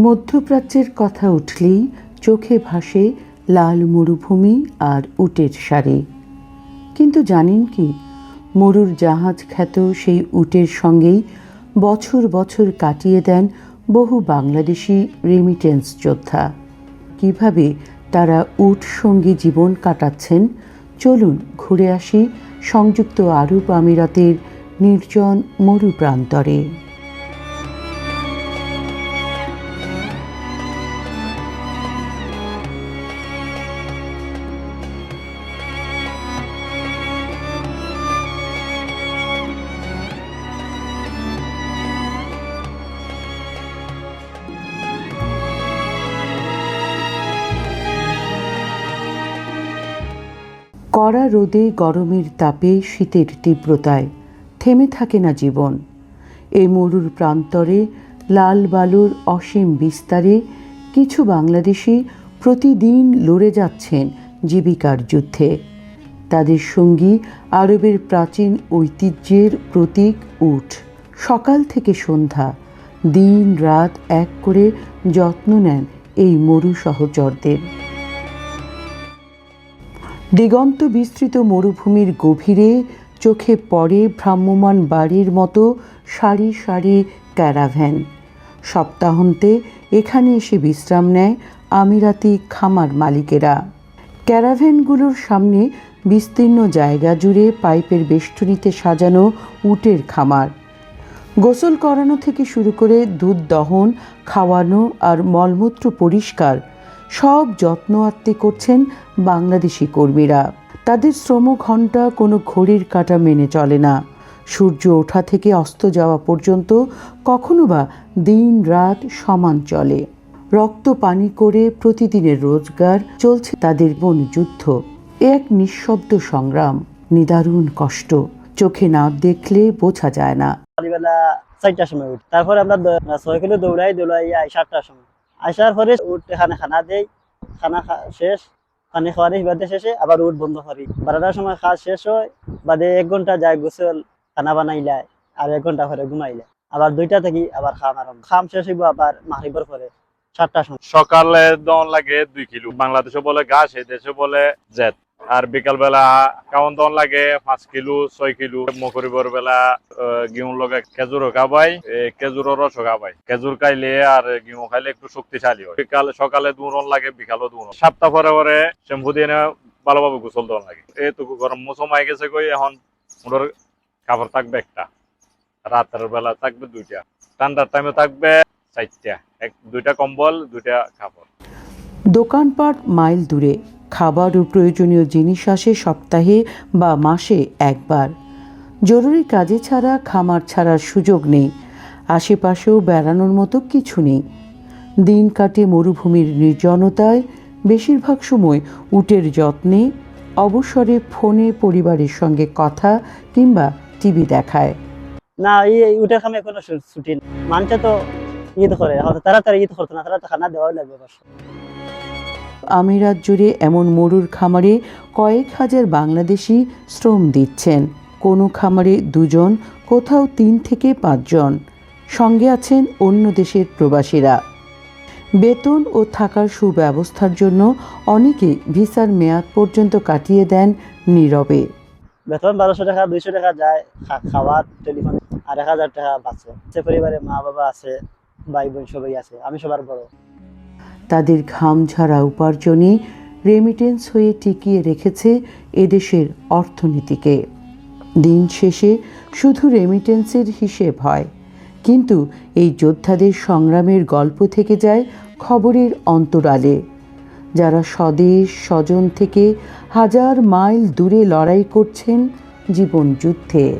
মধ্যপ্রাচ্যের কথা উঠলেই চোখে ভাসে লাল মরুভূমি আর উটের সারি। কিন্তু জানেন কি, মরুর জাহাজ খ্যাত সেই উটের সঙ্গেই বছর বছর কাটিয়ে দেন বহু বাংলাদেশি রেমিটেন্স যোদ্ধা। কীভাবে তারা উট সঙ্গী জীবন কাটাচ্ছেন, চলুন ঘুরে আসি সংযুক্ত আরব আমিরাতের নির্জন মরু প্রান্তরে। কড়া রোদে গরমের তাপে শীতের তীব্রতায় থেমে থাকে না জীবন। এই মরুর প্রান্তরে লাল বালুর অসীম বিস্তারে কিছু বাংলাদেশি প্রতিদিন লড়ে যাচ্ছেন জীবিকার যুদ্ধে। তাদের সঙ্গী আরবের প্রাচীন ঐতিহ্যের প্রতীক উঠ। সকাল থেকে সন্ধ্যা, দিন রাত এক করে যত্ন নেন এই মরু সহচরদের। দিগন্ত বিস্তৃত মরুভূমির গভীরে চোখে পড়ে ভ্রাম্যমান বাড়ির মতো সারি সারি ক্যারাভ্যান। সপ্তাহান্তে এখানে এসে বিশ্রাম নেয় আমিরাতি খামার মালিকেরা। ক্যারাভ্যানগুলোর সামনে বিস্তীর্ণ জায়গা জুড়ে পাইপের বেষ্টনীতে সাজানো উটের খামার। গোসল করানো থেকে শুরু করে দুধ দহন, খাওয়ানো আর মলমূত্র পরিষ্কার সব যত্ন আত্মে করছেন বাংলাদেশি কর্মীরা। তাদের শ্রম ঘণ্টা কোনো ঘড়ির কাঁটা মেনে চলে না। সূর্য ওঠা থেকে অস্ত যাওয়া পর্যন্ত কখনো বা দিন রাত সমান চলে। রক্ত পানি করে প্রতিদিনের রোজগার চলছে তাদের বন যুদ্ধ এক নিঃশব্দ সংগ্রাম, নিদারুণ কষ্ট। চোখে না দেখলে বোঝা যায় না। উঠি। আমরা ছয় কিলো দৌড়াই দৌড়াই সাতটার সময় আসার পরে উঠতে এখানে খানা দেই, খানা শেষ। পানি খাওয়ানি বাদে শেষে আবার উঠ বন্ধ করি। বারোটার সময় কাজ শেষ হয়, বাদে এক ঘণ্টা যায় গোসল, খানা বানাইলাই আর এক ঘণ্টা পরে ঘুমাইলে আবার দুইটা থেকে আবার খাম আরম্ভ। খাম শেষ হইব আবার মাহরিবর পরে, সাতটার সময়। সকালে দন লাগে দুই কিলো। বাংলাদেশে বলে ঘাস এই দেশে বলে জেট। আর বিকাল বেলা কাউন দন লাগে, পাঁচ কিলো, ছয় কিলো। মকরিবর বেলা গিউন লগে খেজুর খাবাই খেজুরের রস খাবাই। খেজুর খাইলে আর গিউ খাইলে একটু শক্তিশালী হয়। বিকাল, সকালে দুরন লাগে বিকালও দুরন সপ্তাহ পরে পরে শ্যাম্পু দিয়ে ভালোভাবে গোসল দেওয়া লাগে। এইটুকু গরম মৌসুম আই গেছে কই এখন মোটর কাপড় থাকবে একটা। রাতের বেলা থাকবে দুইটা। ঠান্ডার টাইমে থাকবে চারটা। এক, দুইটা কম্বল, দুইটা কাপড়। দোকানপাট মাইল দূরে। খাবার ও প্রয়োজনীয় জিনিস আসে সপ্তাহে বা মাসে একবার। জরুরি কাজে ছাড়া খামার ছাড়ার সুযোগ নেই। আশেপাশেও বেড়ানোর মতো কিছু নেই। দিন কাটে মরুভূমির নির্জনতায়, বেশিরভাগ সময় উটের যত্নে, অবসরে ফোনে পরিবারের সঙ্গে কথা কিংবা টিভি দেখায়। না, এই উঠে খামে কোনো ছুটি নেই। মানুষে তো ঈদ করে, তাড়াতাড়ি ঈদ করতো না তারা তো খানা দেওয়াই লাগবে। আমিরাত জুড়ে এমন মরুর খামারে কয়েক হাজার বাংলাদেশি শ্রম দিচ্ছেন। কোনো খামারে দুজন, কোথাও তিন থেকে পাঁচজন। সঙ্গে আছেন অন্য দেশের প্রবাসীরা। বেতন ও থাকার সুব্যবস্থার জন্য অনেকে ভিসার মেয়াদ পর্যন্ত কাটিয়ে দেন নীরবে। বেতন বারোশো টাকা, দুইশো টাকা যায় খাওয়ার টেলিফোন, আর এক হাজার টাকা বাঁচে। পরিবারে মা বাবা আছে ভাই বোন সবাই আছে, আমি সবার বড়। তাদের ঘাম ঝাড়া উপার্জনে রেমিটেন্স হয়ে টিকিয়ে রেখেছে এদেশের অর্থনীতিকে। দিন শেষে শুধু রেমিটেন্সের হিসেব হয়। কিন্তু এই যোদ্ধাদের সংগ্রামের গল্প থেকে যায় খবরের অন্তরালে। যারা স্বদেশ স্বজন থেকে হাজার মাইল দূরে লড়াই করছেন জীবন যুদ্ধে।